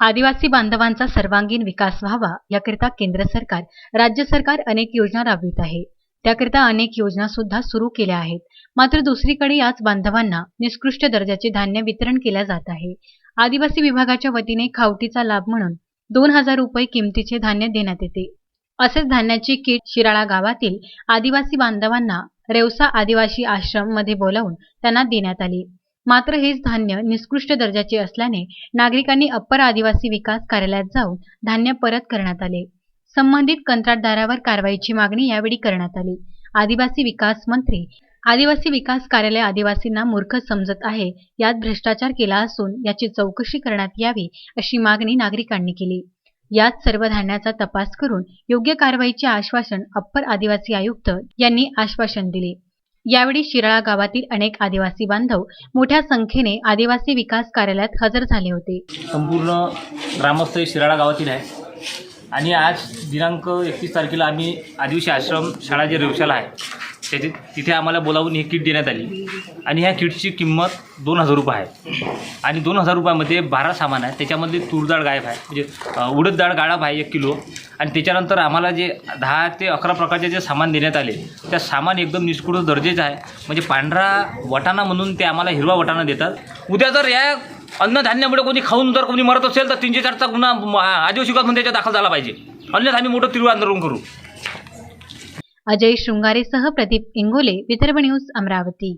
आदिवासी बांधवांचा सर्वांगीण विकास व्हावा याकरिता केंद्र सरकार राज्य सरकार अनेक योजना राबवित आहे. त्याकरिता अनेक योजना सुद्धा सुरू केल्या आहेत. मात्र दुसरीकडे याच बांधवांना निकृष्ट दर्जाचे धान्य वितरण केल्या जात आहे. आदिवासी विभागाच्या वतीने खावटीचा लाभ म्हणून दोन हजार रुपये किमतीचे धान्य देण्यात येते. असेच धान्याची किट शिराळा गावातील आदिवासी बांधवांना रेवसा आदिवासी आश्रममध्ये बोलावून त्यांना देण्यात आली. मात्र हेच धान्य निकृष्ट दर्जाचे असल्याने नागरिकांनी अप्पर आदिवासी विकास कार्यालयात जाऊन धान्य परत करण्यात आले. संबंधित कंत्राटदारावर कारवाईची मागणी यावेळी करण्यात आली. आदिवासी विकास मंत्री आदिवासी विकास कार्यालय आदिवासींना मूर्ख समजत आहे यात भ्रष्टाचार केला असून याची चौकशी करण्यात यावी अशी मागणी नागरिकांनी केली. यात सर्व धान्याचा तपास करून योग्य कारवाईचे आश्वासन अप्पर आदिवासी आयुक्त यांनी आश्वासन दिले. यावेळी शिराळा गावातील अनेक आदिवासी बांधव मोठ्या संख्येने आदिवासी विकास कार्यालयात हजर झाले होते. संपूर्ण ग्रामस्थ हे शिराळा गावातील आहे. आणि आज दिनांक एकतीस तारखेला आम्ही आदिवासी आश्रम शाळा जे रेवशाला आहे त्याचे तिथे आम्हाला बोलावून ही किट देण्यात आली. आणि ह्या किटची किंमत दोन हजार रुपये आहे. आणि दोन हजार रुपयामध्ये बारा सामान आहे. त्याच्यामध्ये तूरडाळ गायब आहे. म्हणजे उडद डाळ गाळप आहे एक किलो. आणि त्याच्यानंतर आम्हाला जे दहा ते अकरा प्रकारचे जे सामान देण्यात आले त्या सामान एकदम निष्कृत दर्जेचं आहे. म्हणजे पांढरा वटाणा म्हणून ते आम्हाला हिरवा वटाणा देतात. उद्या जर या अन्नधान्यामुळे कोणी खाऊन जर कोणी मरत असेल तर तीनशे चारचा गुन्हा म, आदिवासी विकास दाखल झाला पाहिजे. अन्यथा आम्ही मोठं तीव्र आंदोलन करू. अजय शृंगारेसह प्रदीप इंगोले विदर्भ न्यूज अमरावती.